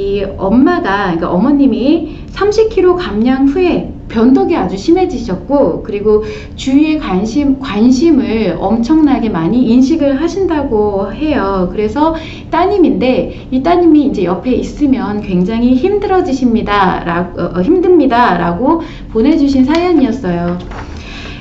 이 엄마가 그러니까 어머님이 30kg 감량 후에 변덕이 아주 심해지셨고 그리고 주위의 관심 관심을 엄청나게 많이 인식을 하신다고 해요. 그래서 따님인데 이 따님이 이제 옆에 있으면 굉장히 힘들어지십니다라고 어, 힘듭니다라고 보내주신 사연이었어요.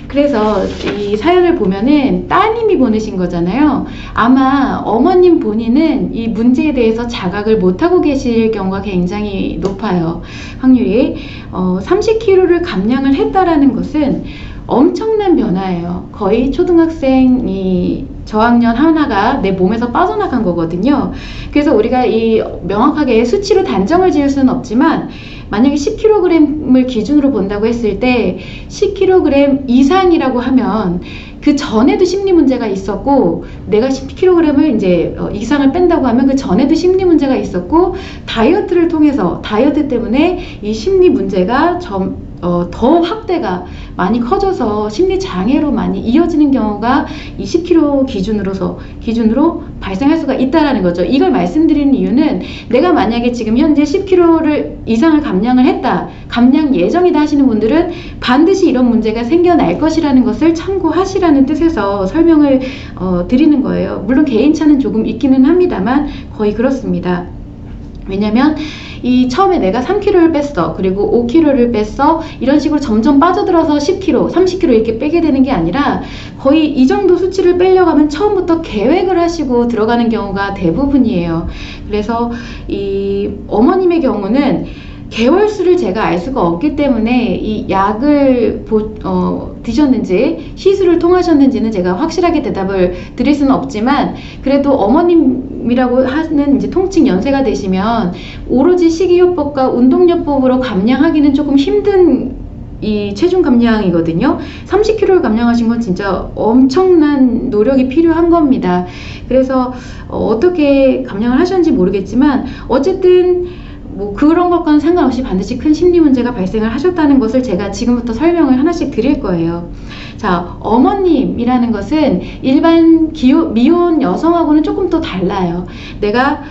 그래서 이 사연을 보면은 따님이 보내신 거잖아요. 아마 어머님 본인은 이 문제에 대해서 자각을 못하고 계실 경우가 굉장히 높아요. 확률이. 어, 30kg를 감량을 했다라는 것은 엄청난 변화예요. 거의 초등학생이 저학년 하나가 내 몸에서 빠져나간 거거든요. 그래서 우리가 이 명확하게 수치로 단정을 지을 수는 없지만 만약에 10kg을 기준으로 본다고 했을 때 10kg 이상이라고 하면 그 전에도 심리 문제가 있었고 내가 10kg을 이제 어, 이상을 뺀다고 하면 그 전에도 심리 문제가 있었고 다이어트를 통해서 다이어트 때문에 이 심리 문제가 점, 어, 더 확대가 많이 커져서 심리 장애로 많이 이어지는 경우가 이 10kg 기준으로서 기준으로 발생할 수가 있다라는 거죠. 이걸 말씀드리는 이유는 내가 만약에 지금 현재 10kg를 이상을 감량을 했다, 감량 예정이다 하시는 분들은 반드시 이런 문제가 생겨날 것이라는 것을 참고하시라는 뜻에서 설명을 어, 드리는 거예요. 물론 개인차는 조금 있기는 합니다만 거의 그렇습니다. 왜냐면 이 처음에 내가 3kg를 뺐어. 그리고 5kg를 뺐어. 이런 식으로 점점 빠져들어서 10kg 30kg 이렇게 빼게 되는 게 아니라 거의 이 정도 수치를 빼려고 하면 처음부터 계획을 하시고 들어가는 경우가 대부분이에요. 그래서 이 어머님의 경우는 개월수를 제가 알 수가 없기 때문에 이 약을 보, 어, 드셨는지 시술을 통하셨는지는 제가 확실하게 대답을 드릴 수는 없지만 그래도 어머님이라고 하는 이제 통증 연세가 되시면 오로지 식이요법과 운동요법으로 감량하기는 조금 힘든 이 체중 감량이거든요. 30kg를 감량하신 건 진짜 엄청난 노력이 필요한 겁니다. 그래서 어, 어떻게 감량을 하셨는지 모르겠지만 어쨌든 뭐 그런 것과는 상관없이 반드시 큰 심리 문제가 발생을 하셨다는 것을 제가 지금부터 설명을 하나씩 드릴 거예요. 자, 어머님이라는 것은 일반 기호, 미혼 여성하고는 조금 또 달라요. 내가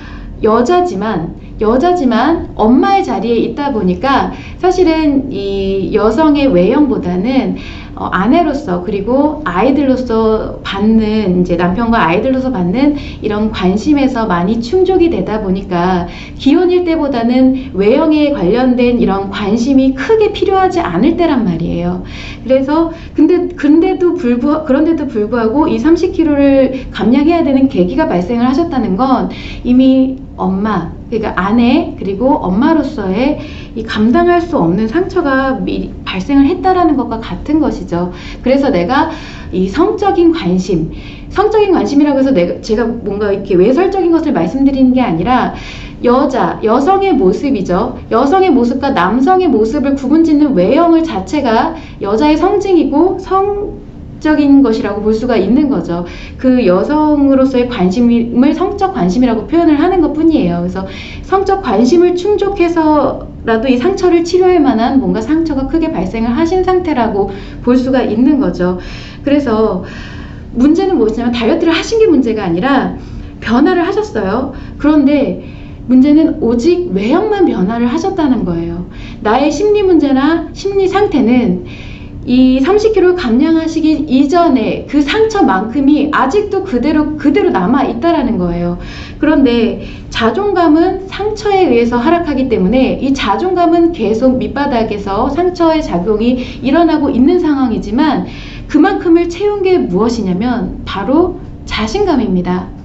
여자지만 여자지만 엄마의 자리에 있다 보니까 사실은 이 여성의 외형보다는 어, 아내로서 그리고 아이들로서 받는 이제 남편과 아이들로서 받는 이런 관심에서 많이 충족이 되다 보니까 기혼일 때보다는 외형에 관련된 이런 관심이 크게 필요하지 않을 때란 말이에요. 그래서 근데 근데도 불구 그런데도 불구하고 이 30kg를 감량해야 되는 계기가 발생을 하셨다는 건 이미 엄마 그러니까 아내 그리고 엄마로서의 이 감당할 수 없는 상처가 미, 발생을 했다라는 것과 같은 것이죠. 그래서 내가 이 성적인 관심, 성적인 관심이라고 해서 내가 제가 뭔가 이렇게 외설적인 것을 말씀드리는 게 아니라 여자, 여성의 모습이죠. 여성의 모습과 남성의 모습을 구분짓는 외형을 자체가 여자의 성징이고 성 적인 것이라고 볼 수가 있는 거죠. 그 여성으로서의 관심을 성적 관심이라고 표현을 하는 것 뿐이에요. 그래서 성적 관심을 충족해서라도 이 상처를 치료할 만한 뭔가 상처가 크게 발생을 하신 상태라고 볼 수가 있는 거죠. 그래서 문제는 무엇이냐면 다이어트를 하신 게 문제가 아니라 변화를 하셨어요. 그런데 문제는 오직 외형만 변화를 하셨다는 거예요. 나의 심리 문제나 심리 상태는 이 30kg 감량하시기 이전에 그 상처만큼이 아직도 그대로 그대로 남아 있다라는 거예요. 그런데 자존감은 상처에 의해서 하락하기 때문에 이 자존감은 계속 밑바닥에서 상처의 작용이 일어나고 있는 상황이지만 그만큼을 채운 게 무엇이냐면 바로 자신감입니다.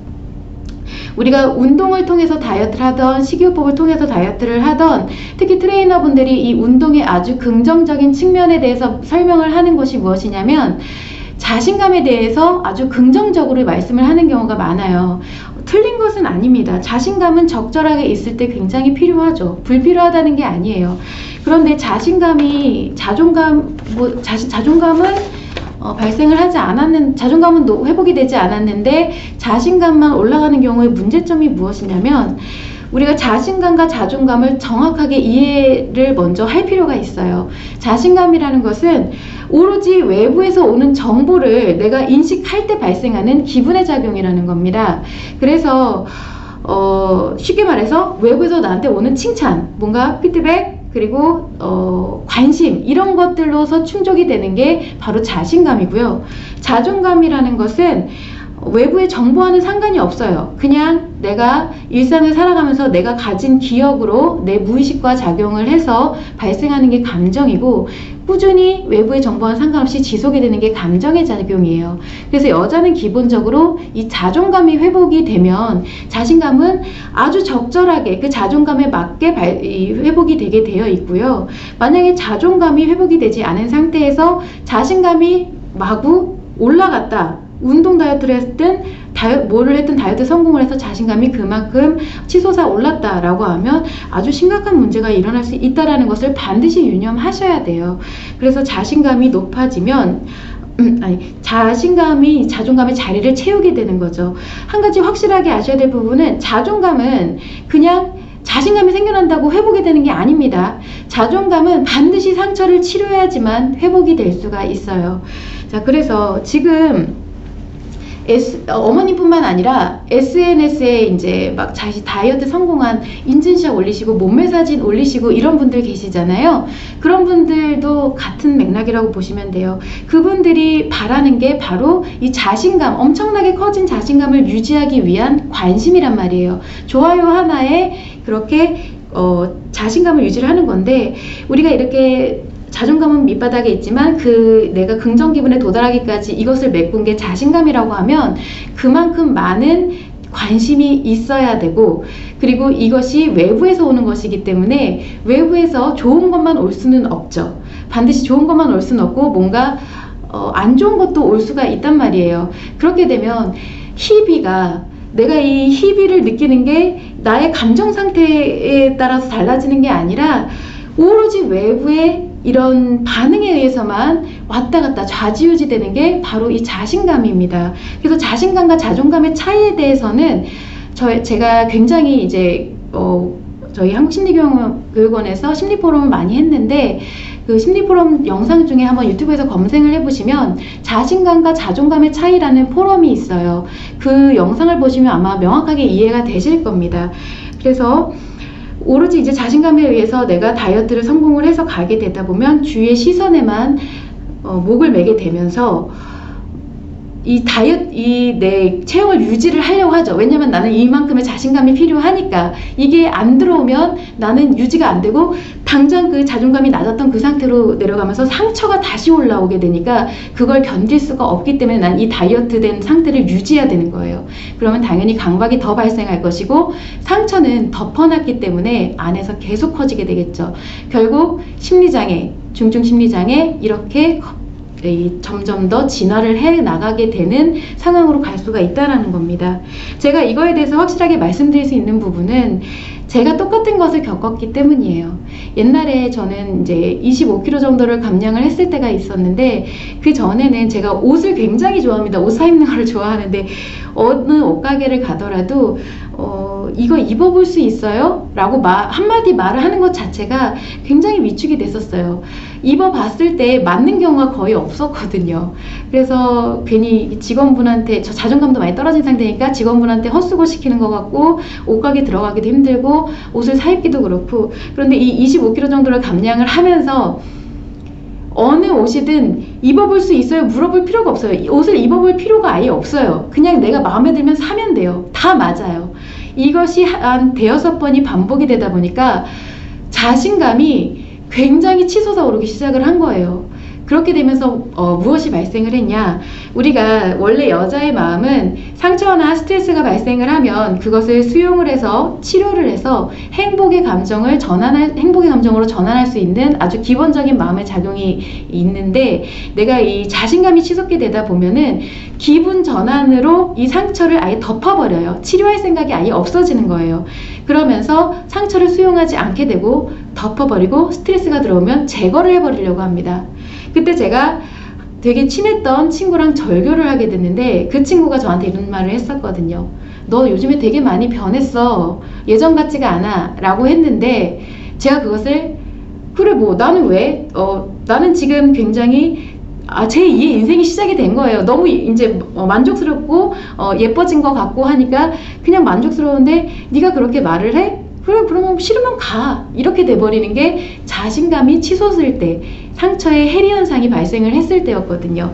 우리가 운동을 통해서 다이어트를 하던 식이요법을 통해서 다이어트를 하던 특히 트레이너분들이 이 운동의 아주 긍정적인 측면에 대해서 설명을 하는 것이 무엇이냐면 자신감에 대해서 아주 긍정적으로 말씀을 하는 경우가 많아요. 틀린 것은 아닙니다. 자신감은 적절하게 있을 때 굉장히 필요하죠. 불필요하다는 게 아니에요. 그런데 자신감이 자존감 뭐 자신 자존감은 어, 발생을 하지 않았는 자존감은 노, 회복이 되지 않았는데 자신감만 올라가는 경우에 문제점이 무엇이냐면 우리가 자신감과 자존감을 정확하게 이해를 먼저 할 필요가 있어요. 자신감이라는 것은 오로지 외부에서 오는 정보를 내가 인식할 때 발생하는 기분의 작용이라는 겁니다. 그래서 어, 쉽게 말해서 외부에서 나한테 오는 칭찬, 뭔가 피드백, 그리고 어, 관심 이런 것들로서 충족이 되는 게 바로 자신감이고요. 자존감이라는 것은 외부의 정보와는 상관이 없어요. 그냥 내가 일상을 살아가면서 내가 가진 기억으로 내 무의식과 작용을 해서 발생하는 게 감정이고 꾸준히 외부의 정보와 상관없이 지속이 되는 게 감정의 작용이에요. 그래서 여자는 기본적으로 이 자존감이 회복이 되면 자신감은 아주 적절하게 그 자존감에 맞게 회복이 되게 되어 있고요. 만약에 자존감이 회복이 되지 않은 상태에서 자신감이 마구 올라갔다. 운동 다이어트를 했든 다이, 뭐를 했든 다이어트 성공을 해서 자신감이 그만큼 치솟아 올랐다라고 하면 아주 심각한 문제가 일어날 수 있다라는 것을 반드시 유념하셔야 돼요. 그래서 자신감이 높아지면 음, 아니 자신감이 자존감의 자리를 채우게 되는 거죠. 한 가지 확실하게 아셔야 될 부분은 자존감은 그냥 자신감이 생겨난다고 회복이 되는 게 아닙니다. 자존감은 반드시 상처를 치료해야지만 회복이 될 수가 있어요. 자, 그래서 지금 S, 어, 어머님뿐만 아니라 SNS에 이제 막 자신 다이어트 성공한 인증샷 올리시고 몸매 사진 올리시고 이런 분들 계시잖아요. 그런 분들도 같은 맥락이라고 보시면 돼요. 그분들이 바라는 게 바로 이 자신감, 엄청나게 커진 자신감을 유지하기 위한 관심이란 말이에요. 좋아요 하나에 그렇게 어, 자신감을 유지를 하는 건데 우리가 이렇게 자존감은 밑바닥에 있지만 그 내가 긍정 기분에 도달하기까지 이것을 메꾼 게 자신감이라고 하면 그만큼 많은 관심이 있어야 되고 그리고 이것이 외부에서 오는 것이기 때문에 외부에서 좋은 것만 올 수는 없죠. 반드시 좋은 것만 올 수는 없고 뭔가 어, 안 좋은 것도 올 수가 있단 말이에요. 그렇게 되면 희비가 내가 이 희비를 느끼는 게 나의 감정 상태에 따라서 달라지는 게 아니라 오로지 외부의 이런 반응에 의해서만 왔다 갔다 좌지우지 되는 게 바로 이 자신감입니다. 그래서 자신감과 자존감의 차이에 대해서는 저 제가 굉장히 이제 어 저희 한국심리교육원에서 심리 포럼을 많이 했는데 그 심리 포럼 영상 중에 한번 유튜브에서 검색을 해보시면 자신감과 자존감의 차이라는 포럼이 있어요. 그 영상을 보시면 아마 명확하게 이해가 되실 겁니다. 그래서 오로지 이제 자신감에 의해서 내가 다이어트를 성공을 해서 가게 되다 보면 주위의 시선에만 어, 목을 매게 되면서 이 다이어트 이 내 체형을 유지를 하려고 하죠. 왜냐면 나는 이만큼의 자신감이 필요하니까 이게 안 들어오면 나는 유지가 안 되고 당장 그 자존감이 낮았던 그 상태로 내려가면서 상처가 다시 올라오게 되니까 그걸 견딜 수가 없기 때문에 난 이 다이어트 된 상태를 유지해야 되는 거예요. 그러면 당연히 강박이 더 발생할 것이고 상처는 덮어놨기 때문에 안에서 계속 커지게 되겠죠. 결국 심리장애, 중증 심리장애 이렇게 이 점점 더 진화를 해 나가게 되는 상황으로 갈 수가 있다라는 겁니다. 제가 이거에 대해서 확실하게 말씀드릴 수 있는 부분은 제가 똑같은 것을 겪었기 때문이에요. 옛날에 저는 이제 25kg 정도를 감량을 했을 때가 있었는데 그 전에는 제가 옷을 굉장히 좋아합니다. 옷 사 입는 걸 좋아하는데 어느 옷가게를 가더라도 어, 이거 입어볼 수 있어요? 라고 마, 한마디 말을 하는 것 자체가 굉장히 위축이 됐었어요. 입어봤을 때 맞는 경우가 거의 없었거든요. 그래서 괜히 직원분한테 저 자존감도 많이 떨어진 상태니까 직원분한테 헛수고 시키는 것 같고 옷가게 들어가기도 힘들고 옷을 사 입기도 그렇고 그런데 이 25kg 정도를 감량을 하면서 어느 옷이든 입어볼 수 있어요? 물어볼 필요가 없어요. 이 옷을 입어볼 필요가 아예 없어요. 그냥 내가 마음에 들면 사면 돼요. 다 맞아요. 이것이 한 대여섯 번이 반복이 되다 보니까 자신감이 굉장히 치솟아 오르기 시작을 한 거예요. 그렇게 되면서 어, 무엇이 발생을 했냐? 우리가 원래 여자의 마음은 상처나 스트레스가 발생을 하면 그것을 수용을 해서 치료를 해서 행복의 감정을 전환할 행복의 감정으로 전환할 수 있는 아주 기본적인 마음의 작용이 있는데 내가 이 자신감이 치솟게 되다 보면은 기분 전환으로 이 상처를 아예 덮어버려요. 치료할 생각이 아예 없어지는 거예요. 그러면서 상처를 수용하지 않게 되고 덮어버리고 스트레스가 들어오면 제거를 해버리려고 합니다. 그때 제가 되게 친했던 친구랑 절교를 하게 됐는데 그 친구가 저한테 이런 말을 했었거든요. 너 요즘에 되게 많이 변했어. 예전 같지가 않아. 라고 했는데 제가 그것을 그래 뭐 나는 왜? 어 나는 지금 굉장히 아, 제 2의 인생이 시작이 된 거예요. 너무 이제 어, 만족스럽고 어, 예뻐진 것 같고 하니까 그냥 만족스러운데 네가 그렇게 말을 해? 그래 그러면 싫으면 가 이렇게 돼버리는 게 자신감이 치솟을 때 상처의 해리 현상이 발생을 했을 때였거든요.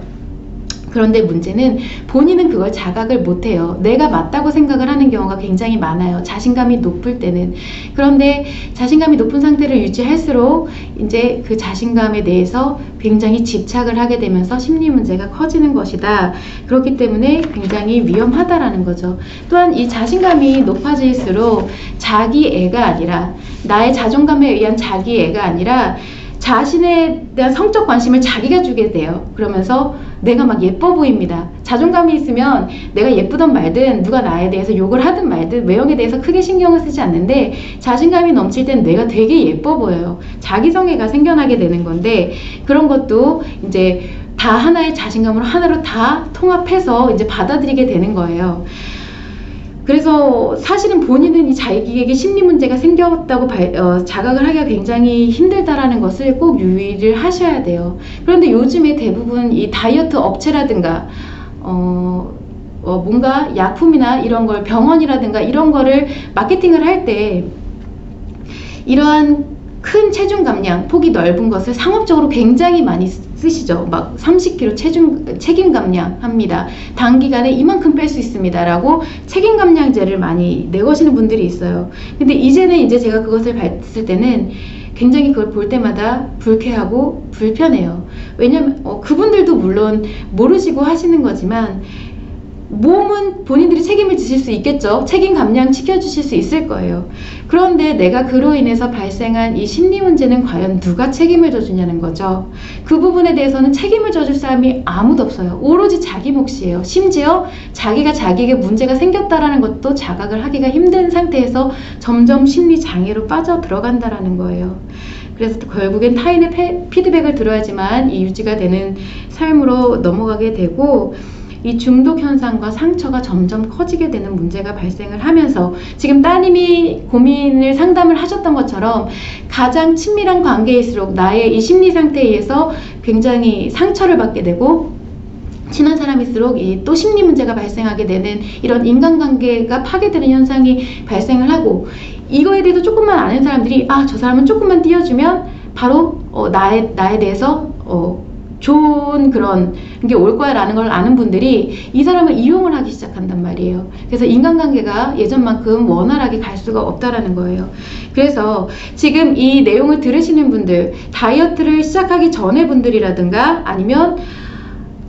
그런데 문제는 본인은 그걸 자각을 못해요. 내가 맞다고 생각을 하는 경우가 굉장히 많아요. 자신감이 높을 때는. 그런데 자신감이 높은 상태를 유지할수록 이제 그 자신감에 대해서 굉장히 집착을 하게 되면서 심리 문제가 커지는 것이다. 그렇기 때문에 굉장히 위험하다라는 거죠. 또한 이 자신감이 높아질수록 자기 애가 아니라 나의 자존감에 의한 자기 애가 아니라 자신에 대한 성적 관심을 자기가 주게 돼요. 그러면서 내가 막 예뻐 보입니다. 자존감이 있으면 내가 예쁘든 말든 누가 나에 대해서 욕을 하든 말든 외형에 대해서 크게 신경을 쓰지 않는데 자신감이 넘칠 땐 내가 되게 예뻐 보여요. 자기성애가 생겨나게 되는 건데 그런 것도 이제 다 하나의 자신감으로 하나로 다 통합해서 이제 받아들이게 되는 거예요. 그래서 사실은 본인은 이 자기에게 심리 문제가 생겼다고 발- 어, 자각을 하기가 굉장히 힘들다라는 것을 꼭 유의를 하셔야 돼요. 그런데 요즘에 대부분 이 다이어트 업체라든가 어, 어, 뭔가 약품이나 이런 걸 병원이라든가 이런 거를 마케팅을 할 때 이러한 큰 체중 감량, 폭이 넓은 것을 상업적으로 굉장히 많이 쓰- 쓰시죠. 막 30kg 체중, 책임 감량 합니다. 단기간에 이만큼 뺄 수 있습니다. 라고 책임 감량제를 많이 내거시는 분들이 있어요. 근데 이제는 이제 제가 그것을 봤을 때는 굉장히 그걸 볼 때마다 불쾌하고 불편해요. 왜냐면 어, 그분들도 물론 모르시고 하시는 거지만 몸은 본인들이 책임을 지실 수 있겠죠. 책임 감량 지켜주실 수 있을 거예요. 그런데 내가 그로 인해서 발생한 이 심리 문제는 과연 누가 책임을 져주냐는 거죠. 그 부분에 대해서는 책임을 져줄 사람이 아무도 없어요. 오로지 자기 몫이에요. 심지어 자기가 자기에게 문제가 생겼다라는 것도 자각을 하기가 힘든 상태에서 점점 심리 장애로 빠져 들어간다라는 거예요. 그래서 결국엔 타인의 페- 피드백을 들어야지만 이 유지가 되는 삶으로 넘어가게 되고 이 중독 현상과 상처가 점점 커지게 되는 문제가 발생을 하면서 지금 따님이 고민을 상담을 하셨던 것처럼 가장 친밀한 관계일수록 나의 이 심리 상태에 의해서 굉장히 상처를 받게 되고 친한 사람일수록 이 또 심리 문제가 발생하게 되는 이런 인간관계가 파괴되는 현상이 발생을 하고 이거에 대해서 조금만 아는 사람들이 아 저 사람은 조금만 띄워주면 바로 어, 나에 나에 대해서 어, 좋은 그런 게 올 거야라는 걸 아는 분들이 이 사람을 이용을 하기 시작한단 말이에요. 그래서 인간관계가 예전만큼 원활하게 갈 수가 없다라는 거예요. 그래서 지금 이 내용을 들으시는 분들, 다이어트를 시작하기 전에 분들이라든가 아니면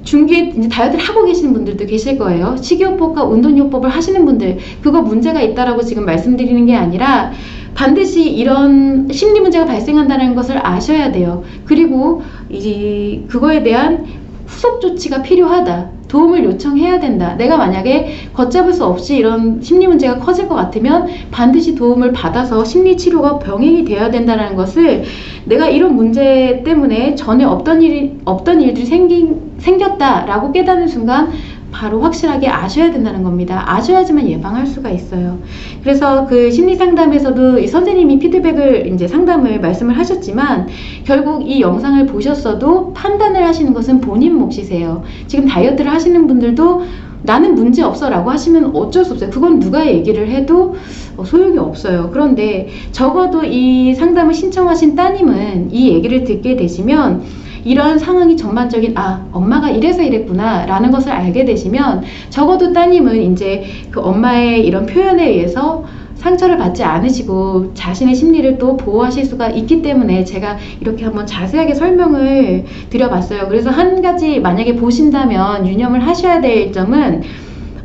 중기에 이제 다이어트를 하고 계시는 분들도 계실 거예요. 식이요법과 운동요법을 하시는 분들, 그거 문제가 있다라고 지금 말씀드리는 게 아니라 반드시 이런 심리 문제가 발생한다는 것을 아셔야 돼요. 그리고 이 그거에 대한 후속 조치가 필요하다. 도움을 요청해야 된다. 내가 만약에 걷잡을 수 없이 이런 심리 문제가 커질 것 같으면 반드시 도움을 받아서 심리 치료가 병행이 되어야 된다는 것을 내가 이런 문제 때문에 전에 없던 일이 없던 일들이 생긴 생겼다라고 깨닫는 순간 바로 확실하게 아셔야 된다는 겁니다. 아셔야지만 예방할 수가 있어요. 그래서 그 심리 상담에서도 이 선생님이 피드백을 이제 상담을 말씀을 하셨지만 결국 이 영상을 보셨어도 판단을 하시는 것은 본인 몫이세요. 지금 다이어트를 하시는 분들도 나는 문제 없어 라고 하시면 어쩔 수 없어요. 그건 누가 얘기를 해도 어, 소용이 없어요. 그런데 적어도 이 상담을 신청하신 따님은 이 얘기를 듣게 되시면 이런 상황이 전반적인 아 엄마가 이래서 이랬구나 라는 것을 알게 되시면 적어도 따님은 이제 그 엄마의 이런 표현에 의해서 상처를 받지 않으시고 자신의 심리를 또 보호하실 수가 있기 때문에 제가 이렇게 한번 자세하게 설명을 드려봤어요. 그래서 한 가지 만약에 보신다면 유념을 하셔야 될 점은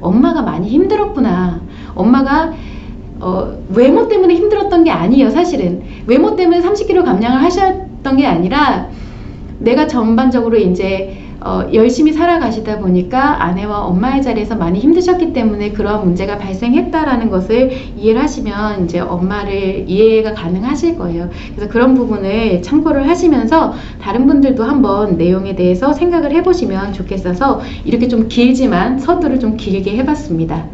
엄마가 많이 힘들었구나. 엄마가 어, 외모 때문에 힘들었던 게 아니에요, 사실은. 외모 때문에 30kg 감량을 하셨던 게 아니라 내가 전반적으로 이제 어, 열심히 살아가시다 보니까 아내와 엄마의 자리에서 많이 힘드셨기 때문에 그런 문제가 발생했다라는 것을 이해를 하시면 이제 엄마를 이해가 가능하실 거예요. 그래서 그런 부분을 참고를 하시면서 다른 분들도 한번 내용에 대해서 생각을 해보시면 좋겠어서 이렇게 좀 길지만 서두를 좀 길게 해봤습니다.